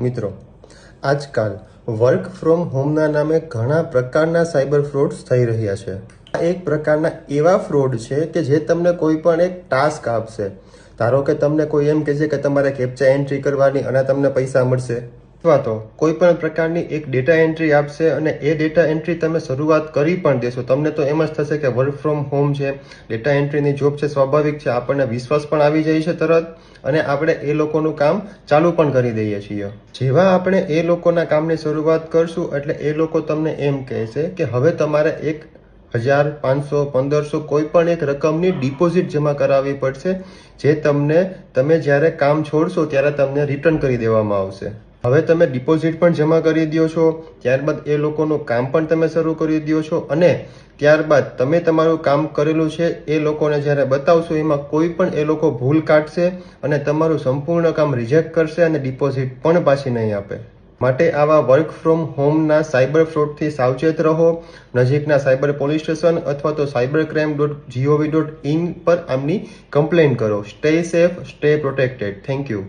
મિત્રો, આજકાલ work from હોમના નામે ઘણા પ્રકારના સાયબર ફ્રોડ્સ થઈ રહ્યા છે. આ એક પ્રકારના એવા ફ્રોડ છે કે જે તમને કોઈ પણ એક ટાસ્ક આપશે. ધારો કે તમને કોઈ એમ કહે છે કે તમારે કેપ્ચા એન્ટ્રી કરવાની અને તમને પૈસા મળશે. અથવા તો કોઈ પણ પ્રકારની એક ડેટા એન્ટ્રી આપશે અને એ ડેટા એન્ટ્રી તમે શરૂઆત કરી પણ દેશો. તમને તો એમ જ થશે કે વર્ક ફ્રોમ હોમ છે ડેટા એન્ટ્રીની જોબ છે, સ્વાભાવિક છે, આપણને વિશ્વાસ પણ આવી જાય છે તરત અને આપણે એ લોકોનું કામ ચાલુ પણ કરી દઈએ છીએ. જેવા આપણે એ લોકોના કામની શરૂઆત કરશું એટલે એ લોકો તમને એમ કહેશે કે હવે તમારે એક હજાર પાંચસો, પંદરસો કોઈ પણ એક રકમની ડિપોઝિટ જમા કરાવવી પડશે, જે તમને તમે જ્યારે કામ છોડશો ત્યારે તમને રિટર્ન કરી દેવામાં આવશે. હવે તમે ડિપોઝિટ પણ જમા કરી દો છો, ત્યારબાદ એ લોકોનું કામ પણ તમે શરૂ કરી દો છો અને ત્યારબાદ તમે તમારું કામ કરેલું છે એ લોકોને જ્યારે બતાવશો, એમાં કોઈ પણ એ લોકો ભૂલ કાઢશે અને તમારું સંપૂર્ણ કામ રિજેક્ટ કરશે અને ડિપોઝિટ પણ પાછી નહીં આપે. માટે આવા વર્ક ફ્રોમ હોમના સાયબર ફ્રોડથી સાવચેત રહો. નજીકના સાયબર પોલીસ સ્ટેશન અથવા તો cyber crime dot gov dot in પર આમની કમ્પ્લેન કરો. Stay safe stay protected thank you